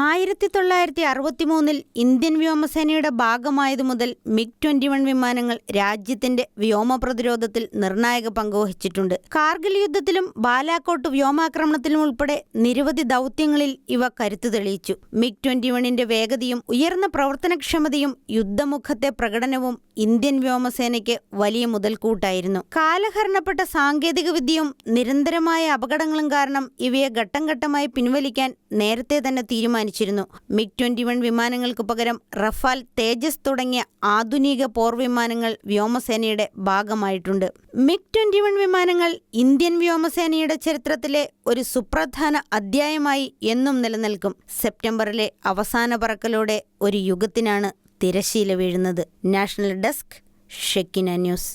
ആയിരത്തി തൊള്ളായിരത്തി അറുപത്തിമൂന്നിൽ ഇന്ത്യൻ വ്യോമസേനയുടെ ഭാഗമായതു മുതൽ മിഗ് ട്വന്റി വൺ വിമാനങ്ങൾ രാജ്യത്തിന്റെ വ്യോമ പ്രതിരോധത്തിൽ നിർണായക പങ്കുവഹിച്ചിട്ടുണ്ട് കാർഗിൽ യുദ്ധത്തിലും ബാലാക്കോട്ട് വ്യോമാക്രമണത്തിലും ഉൾപ്പെടെ നിരവധി ദൗത്യങ്ങളിൽ ഇവ കരുത്തു തെളിയിച്ചു. മിഗ് ട്വന്റി വണ്ണിന്റെ വേഗതയും ഉയർന്ന പ്രവർത്തനക്ഷമതയും യുദ്ധമുഖത്തെ പ്രകടനവും ഇന്ത്യൻ വ്യോമസേനയ്ക്ക് വലിയ മുതൽക്കൂട്ടായിരുന്നു. കാലഹരണപ്പെട്ട സാങ്കേതിക വിദ്യയും നിരന്തരമായ അപകടങ്ങളും കാരണം ഇവയെ ഘട്ടം ഘട്ടമായി പിൻവലിക്കാൻ നേരത്തെ തന്നെ തീരുമാനിച്ചിരുന്നു. മിഗ് ട്വന്റി വൺ വിമാനങ്ങൾക്ക് പകരം റഫാൽ തേജസ് തുടങ്ങിയ ആധുനിക പോർവിമാനങ്ങൾ വ്യോമസേനയുടെ ഭാഗമായിട്ടുണ്ട്. മിഗ് ട്വന്റി വൺ വിമാനങ്ങൾ ഇന്ത്യൻ വ്യോമസേനയുടെ ചരിത്രത്തിലെ ഒരു സുപ്രധാന അധ്യായമായി എന്നും നിലനിൽക്കും. സെപ്റ്റംബറിലെ അവസാന പറക്കലോടെ ഒരു യുഗത്തിനാണ് തിരശീല വീഴുന്നത്. National desk Shekina news.